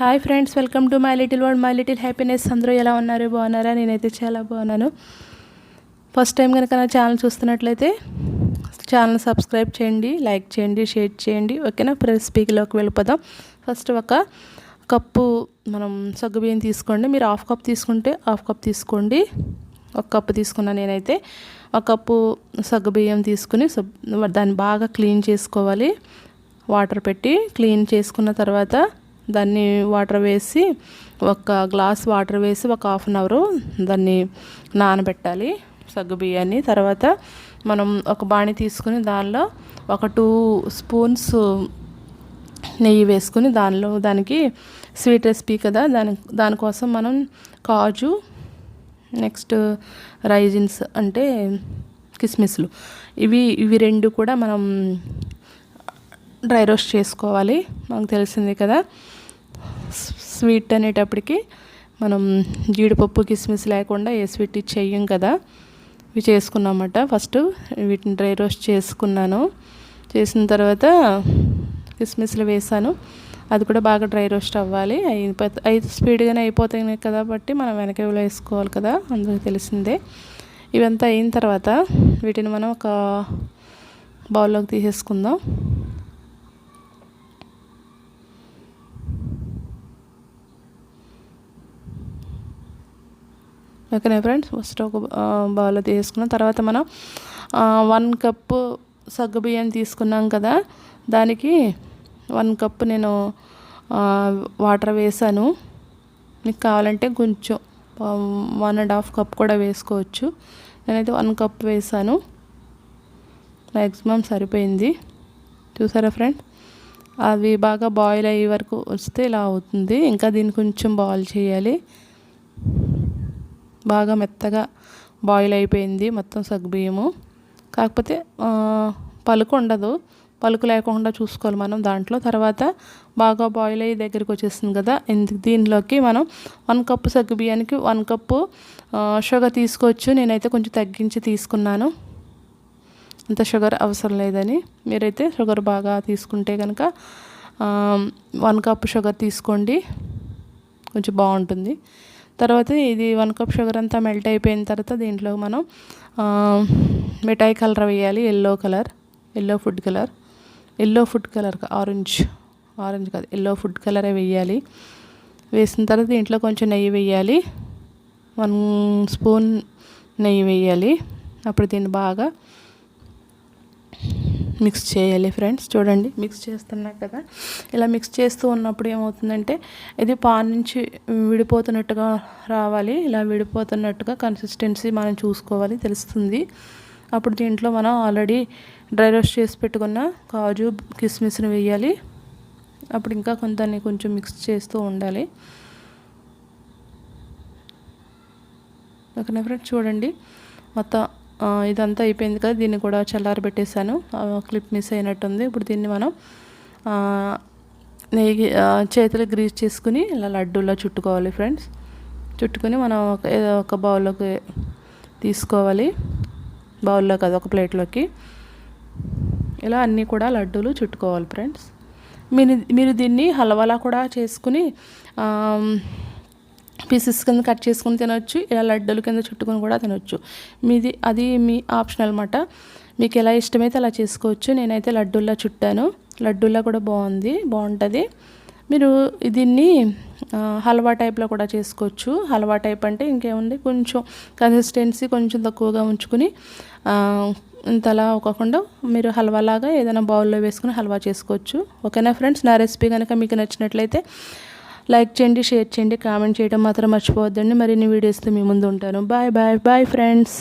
Hi friends welcome to my little world. My little happiness. అందరూ ఎలా ఉన్నారు? బాగున్నారా? నేనైతే చాలా బాగున్నాను. ఫస్ట్ టైం కనుక నా ఛానల్ చూస్తున్నట్లయితే ఛానల్ సబ్స్క్రైబ్ చేయండి లైక్ చేయండి షేర్ చేయండి. ఓకేనా? రెసిపీలోకి వెళ్ళిపోదాం. ఫస్ట్ ఒక కప్పు మనం సగ్గుబియ్యం తీసుకోండి. మీరు హాఫ్ కప్ తీసుకుంటే హాఫ్ కప్ తీసుకోండి. ఒక కప్పు తీసుకున్నా నేనైతే ఒక కప్పు సగ్గుబియ్యం తీసుకుని దాన్ని బాగా క్లీన్ చేసుకోవాలి. వాటర్ పెట్టి క్లీన్ చేసుకున్న తర్వాత దాన్ని వాటర్ వేసి ఒక గ్లాస్ వాటర్ వేసి ఒక హాఫ్ అన్ అవర్ దాన్ని నానబెట్టాలి సగ్గు బియ్యాన్ని. తర్వాత మనం ఒక బాణి తీసుకుని దానిలో ఒక టూ స్పూన్స్ నెయ్యి వేసుకుని దానిలో దానికి స్వీట్ రెసిపీ కదా దాని దానికోసం మనం కాజు నెక్స్ట్ రైజిన్స్ అంటే కిస్మిస్లు. ఇవి ఇవి రెండు కూడా మనం డ్రై రోస్ట్ చేసుకోవాలి మనకు తెలిసింది కదా. స్వీట్ అనేటప్పటికి మనం జీడిపప్పు కిస్మిస్ లేకుండా ఏ స్వీట్ చెయ్యం కదా. ఇవి చేసుకున్నామట. ఫస్ట్ వీటిని డ్రై రోస్ట్ చేసుకున్నాను. చేసిన తర్వాత కిస్మిస్లు వేసాను. అది కూడా బాగా డ్రై రోస్ట్ అవ్వాలి. అయిపోతే అయితే స్పీడ్గానే అయిపోతాయి కదా బట్టి మనం వెనకలో వేసుకోవాలి కదా. అందుకు తెలిసిందే. ఇవంతా అయిన తర్వాత వీటిని మనం ఒక బౌల్లోకి తీసేసుకుందాం. ఓకేనా ఫ్రెండ్స్? ఫస్ట్ ఒక బౌల్లో తీసుకున్న. తర్వాత మనం వన్ కప్పు సగ్గుబియ్యం తీసుకున్నాం కదా? దానికి వన్ కప్పు నేను వాటర్ వేసాను. మీకు కావాలంటే కొంచెం వన్ అండ్ హాఫ్ కప్ కూడా వేసుకోవచ్చు. నేనైతే వన్ కప్ వేసాను. మ్యాక్సిమం సరిపోయింది. చూసారా ఫ్రెండ్? అవి బాగా బాయిల్ అయ్యే వరకు వస్తే ఇలా అవుతుంది. ఇంకా దీన్ని కొంచెం బాయిల్ చేయాలి. బాగా మెత్తగా బాయిల్ అయిపోయింది మొత్తం సగ్గుబియ్యము. కాకపోతే పలుకు ఉండదు. పలుకు లేకుండా చూసుకోవాలి మనం దాంట్లో. తర్వాత బాగా బాయిల్ అయ్యి దగ్గరికి వచ్చేస్తుంది కదా దీనిలోకి మనం వన్ కప్పు సగ్గు బియ్యానికి వన్ కప్పు షుగర్ తీసుకోవచ్చు. నేనైతే కొంచెం తగ్గించి తీసుకున్నాను. అంత షుగర్ అవసరం లేదని. మీరైతే షుగర్ బాగా తీసుకుంటే కనుక వన్ కప్ షుగర్ తీసుకోండి. కొంచెం బాగుంటుంది. తర్వాత ఇది వన్ కప్ షుగర్ అంతా మెల్ట్ అయిపోయిన తర్వాత దీంట్లో మనం మిఠాయి కలర్ వేయాలి yellow colour yellow food colour. Yellow food colour orange orange కాదు ఎల్లో ఫుడ్ కలరే వేయాలి. వేసిన తర్వాత దీంట్లో కొంచెం నెయ్యి వేయాలి. వన్ స్పూన్ నెయ్యి వేయాలి. అప్పుడు దీన్ని బాగా మిక్స్ చేయాలి ఫ్రెండ్స్. చూడండి మిక్స్ చేస్తున్నా కదా. ఇలా మిక్స్ చేస్తూ ఉన్నప్పుడు ఏమవుతుందంటే ఇది పాన్ నుంచి విడిపోతున్నట్టుగా రావాలి. ఇలా విడిపోతున్నట్టుగా కన్సిస్టెన్సీ మనం చూసుకోవాలి తెలుస్తుంది. అప్పుడు దీంట్లో మనం ఆల్రెడీ డ్రై రోస్ట్ చేసి పెట్టుకున్న కాజు కిస్మిస్ని వేయాలి. అప్పుడు ఇంకా కొంత కొంచెం మిక్స్ చేస్తూ ఉండాలి. ఓకేనా ఫ్రెండ్స్? చూడండి మొత్తం ఇదంతా అయిపోయింది కదా దీన్ని కూడా చల్లారబెట్టేశాను క్లిప్ మిస్ అయినట్టుంది. ఇప్పుడు దీన్ని మనం నెయ్యి చేతులు గ్రీస్ చేసుకుని ఇలా లడ్డూలా చుట్టుకోవాలి ఫ్రెండ్స్. చుట్టుకొని మనం ఒక ఒక బౌల్లోకి తీసుకోవాలి. బౌల్లో కదా ఒక ప్లేట్లోకి. ఇలా అన్నీ కూడా లడ్డూలు చుట్టుకోవాలి ఫ్రెండ్స్. మీరు మీరు దీన్ని హల్వాలా కూడా చేసుకుని పీసెస్ కింద కట్ చేసుకుని తినొచ్చు ఇలా లడ్డూలు కింద చుట్టుకొని కూడా తినొచ్చు. మీది అది మీ ఆప్షన్ అనమాట మీకు ఎలా ఇష్టమైతే అలా చేసుకోవచ్చు. నేనైతే లడ్డూల్లా చుట్టాను. లడ్డూల్లా కూడా బాగుంది బాగుంటుంది. మీరు దీన్ని హల్వా టైప్లో కూడా చేసుకోవచ్చు. హల్వా టైప్ అంటే ఇంకేముంది? కొంచెం కన్సిస్టెన్సీ కొంచెం తక్కువగా ఉంచుకుని ఇంతలా ఒక్కకుండా మీరు హల్వా లాగా ఏదైనా బౌల్లో వేసుకుని హల్వా చేసుకోవచ్చు. ఓకేనా ఫ్రెండ్స్? నా రెసిపీ కనుక మీకు నచ్చినట్లయితే లైక్ చేయండి షేర్ చేయండి కామెంట్ చేయడం మాత్రం మర్చిపోవద్దండి. మరిన్ని వీడియోస్తో మీ ముందు ఉంటాను. Bye bye bye friends.